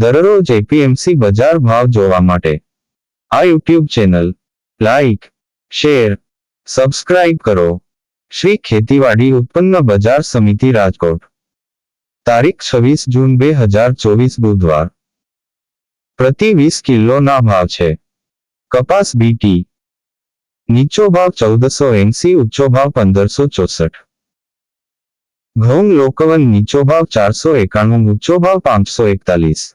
દરરોજ એપીએમસી બજાર ભાવ જોવા માટે. આ YouTube channel, like, share, subscribe કરો. શ્રી ખેતીવાડી ઉત્પન્ન બજાર સમિતિ રાજકોટ. તારીખ છવ્વીસ જૂન બે હજાર ચોવીસ બુધવાર. પ્રતિ વીસ કિલોના ભાવ છે. કપાસ બીટી નીચો ભાવ ચૌદસો એંસી, ઊંચો ભાવ પંદરસો ચોસઠ. ઘઉં લોકવન નીચો ભાવ ચારસો એકાણું, ઊંચો ભાવ પાંચસો એકતાલીસ.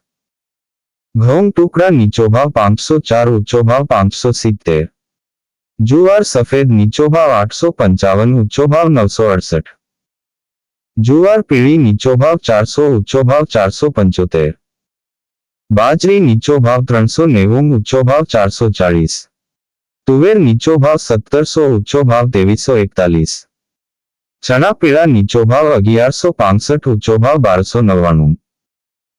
ઘઉં ટુકડા નીચો ભાવ પાંચસો ચાર ઊંચો ભાવ પાંચસો સિત્તેર જુવાર સફેદ નીચો ભાવ આઠસો પંચાવન ઊંચો ભાવ નવસો અડસઠ જુવાર પીળી નીચો ભાવ ચારસો ઊંચો ભાવ ચારસો પંચોતેર બાજરી નીચો ભાવ ત્રણસો નેવું ઊંચો ભાવ ચારસો ચાળીસ તુવેર નીચો ભાવ સત્તરસો ઊંચો ભાવ ત્રેવીસો એકતાલીસ ચણા પીળા નીચો ભાવ અગિયારસો પાંસઠ ઊંચો ભાવ બારસો નવ્વાણું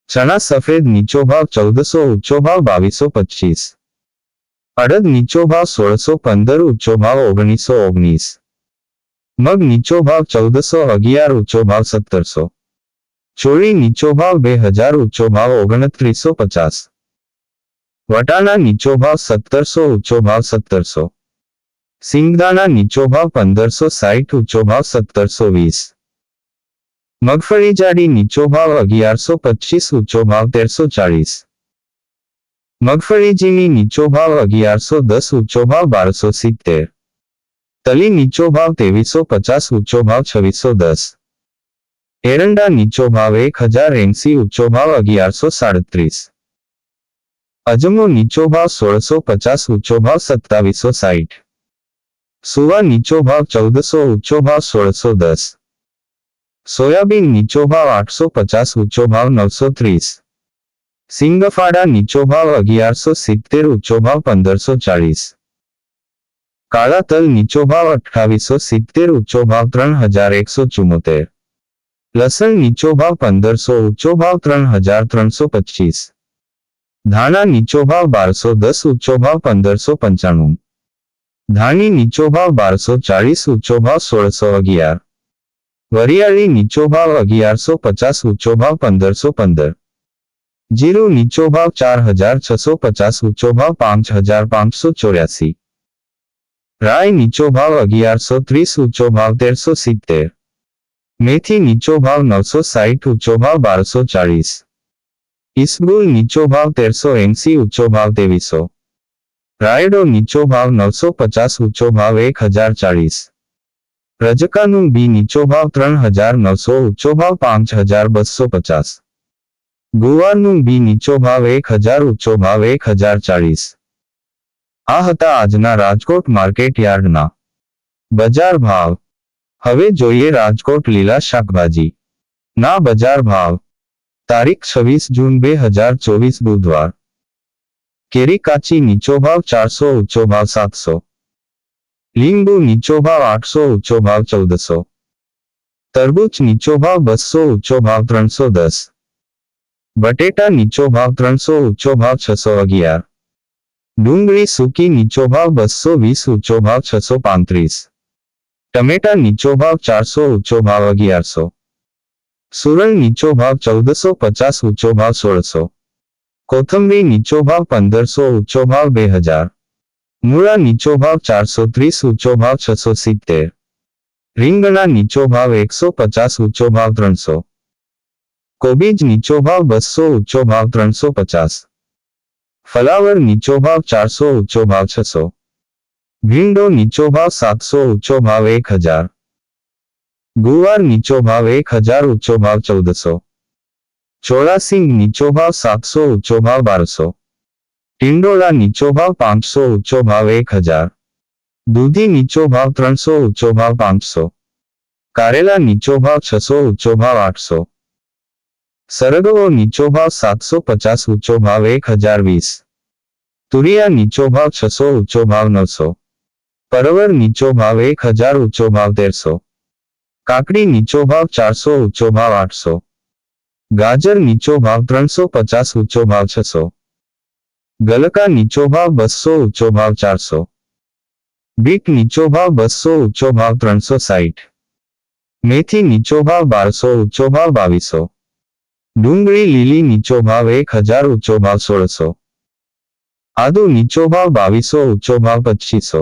ચણા સફેદ નીચો ભાવ ચૌદસો ઊંચો ભાવ બાવીસો પચીસ અડદ નીચો ભાવ સોળસો પંદર ઊંચો ભાવ ઓગણીસો ઓગણીસ મગ નીચો ભાવ ચૌદસો અગિયાર ઊંચો ભાવ સત્તરસો ચોળી નીચો ભાવ બે હજાર ઊંચો ભાવ ઓગણત્રીસો પચાસ વટાણા નીચો ભાવ સત્તરસો ઊંચો ભાવ સત્તરસો સિંગદાણા નીચો ભાવ પંદરસો સાઠ ઊંચો ભાવ સત્તરસો વીસ મગફળી જાડી નીચો ભાવ અગિયારસો પચીસ ઊંચો ભાવ તેરસો ચાળીસ મગફળી ઝીણી નીચો ભાવ અગિયારસો દસ ઊંચો ભાવ બારસો સિત્તેર તલી નીચો ભાવ ત્રેવીસો પચાસ ઊંચો ભાવ છવ્વીસો દસ એરંડા નીચો ભાવ એક હજાર એંસી ઊંચો ભાવ અગિયારસો સાડત્રીસ અજમો નીચો ભાવ સોળસો પચાસ ઊંચો ભાવ સત્તાવીસો સાઠ સુવા નીચો ભાવ ચૌદસો ઊંચો ભાવ સોળસો દસ સોયાબીન નીચો ભાવ આઠસો પચાસ ઊંચો ભાવ નવસો ત્રીસ સિંગફાડા નીચો ભાવ અગિયારસો સિત્તેર ઊંચો ભાવ પંદરસો ચાળીસ કાળા તલ નીચો ભાવ અઠ્ઠાવીસો સિત્તેર ઊંચો ભાવ ત્રણ હજાર એકસો ચુમ્મોતેર લસણ નીચો ભાવ પંદરસો ઊંચો ભાવ ત્રણ હજાર ત્રણસો પચીસ ધાણા નીચો ભાવ બારસો દસ ઊંચો ભાવ પંદરસો પંચાણું ધાણી નીચો ભાવ બારસો ચાળીસ ઊંચો ભાવ સોળસો અગિયાર વરિયાળી નીચો ભાવ અગિયારસો પચાસ ઊંચો ભાવ પંદરસો પંદર જીરું નીચો ભાવ ચાર હજાર છસો પચાસ ઊંચો ભાવ પાંચ હજાર પાંચસો ચોર્યાસી રાય નીચો ભાવ અગિયારસો ત્રીસ ઊંચો ભાવ તેરસો સિત્તેર મેથી નીચો ભાવ નવસો સાઠ ઊંચો ભાવ બારસો ચાળીસ ઇસબુલ નીચો ભાવ તેરસો એંસી ઊંચો ભાવ ત્રેવીસો રાયડો નીચો ભાવ નવસો પચાસ ઊંચો ભાવ એક હજાર ચાળીસ રજકાનું બી નીચો ભાવ ત્રણ હજાર નવસો, ઊંચો ભાવ પાંચ હજાર બસો પચાસ. ગુવારનું બી નીચો ભાવ એક હજાર, ઊંચો ભાવ એક હજાર ચાળીસ. આ હતા આજના રાજકોટ માર્કેટ યાર્ડના. બજાર ભાવ. હવે જોઈએ રાજકોટ લીલા શાકભાજી. ના બજાર ભાવ. તારીખ છવ્વીસ જૂન બે હજાર ચોવીસ બુધવાર. કેરી કાચી નીચો ભાવ ચારસો, ઊંચો ભાવ સાતસો. લીંબુ નીચો ભાવ આઠસો ઊંચો ભાવ ચૌદસો તરબૂચ નીચો ભાવ બસો ઊંચો ભાવ ત્રણસો દસ બટેટા નીચો ભાવ ત્રણસો ઊંચો ભાવ છસો અગિયાર ડુંગળી સૂકી નીચો ભાવ બસો વીસ ઊંચો ભાવ છસો પાંત્રીસ ટમેટા નીચો ભાવ ચારસો ઊંચો ભાવ અગિયારસો સુરણ નીચો ભાવ ચૌદસો પચાસ ઊંચો ભાવ સોળસો કોથંબરી નીચો ભાવ પંદરસો ઊંચો ભાવ બે હજાર મૂળા નીચો ભાવ ચારસો ત્રીસ, ઊંચો ભાવ છસો સિત્તેર. રીંગણા નીચો ભાવ એકસો પચાસ, ઊંચો ભાવ ત્રણસો. કોબીજ નીચો ભાવ બસો, ઊંચો ભાવ ત્રણસો પચાસ. ફલાવર નીચો ભાવ ચારસો, ઊંચો ભાવ છસો. ભીંડો નીચો ભાવ સાતસો, ઊંચો ભાવ એક હજાર. ગુવાર નીચો ભાવ એક હજાર, ઊંચો ભાવ ચૌદસો. ચોળાસિંગ નીચો ભાવ સાતસો, ઊંચો ભાવ બારસો. ટિંડોળા નીચો ભાવ પાંચસો ઊંચો ભાવ એક હજાર દૂધી નીચો ભાવ ત્રણસો ઊંચો ભાવ પાંચસો કારેલા નીચો ભાવ છસો ઊંચો ભાવ આઠસો સરગવો નીચો ભાવ સાતસો પચાસ ઊંચો ભાવ એક હજાર વીસ તુરિયા નીચો ભાવ છસો ઊંચો ભાવ નવસો પરવર નીચો ભાવ એક હજાર ઊંચો ભાવ તેરસો કાકડી નીચો ભાવ ચારસો ઊંચો ભાવ આઠસો ગાજર નીચો ભાવ ત્રણસો પચાસ ઊંચો ભાવ છસો ગલકા નીચો ભાવ બસો ઊંચો ભાવ ચારસો બીટ નીચો ભાવ બસો ઊંચો ભાવ ત્રણસો સાઠ મેથી નીચો ભાવ બારસો ઊંચો ભાવ બાવીસો ડુંગળી લીલી નીચો ભાવ એક હજાર ઊંચો ભાવ સોળસો આદુ નીચો ભાવ બાવીસો ઊંચો ભાવ પચીસો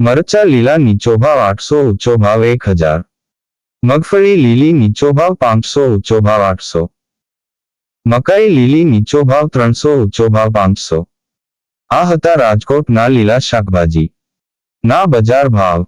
મરચા લીલા નીચો ભાવ આઠસો ઊંચો ભાવ એક હજાર મગફળી લીલી નીચો ભાવ પાંચસો ઊંચો ભાવ આઠસો મકાઈ લીલી નીચો ભાવ ત્રણસો ઊંચો ભાવ પાંચસો. આ હતા રાજકોટના લીલા શાકભાજી. ના બજાર ભાવ.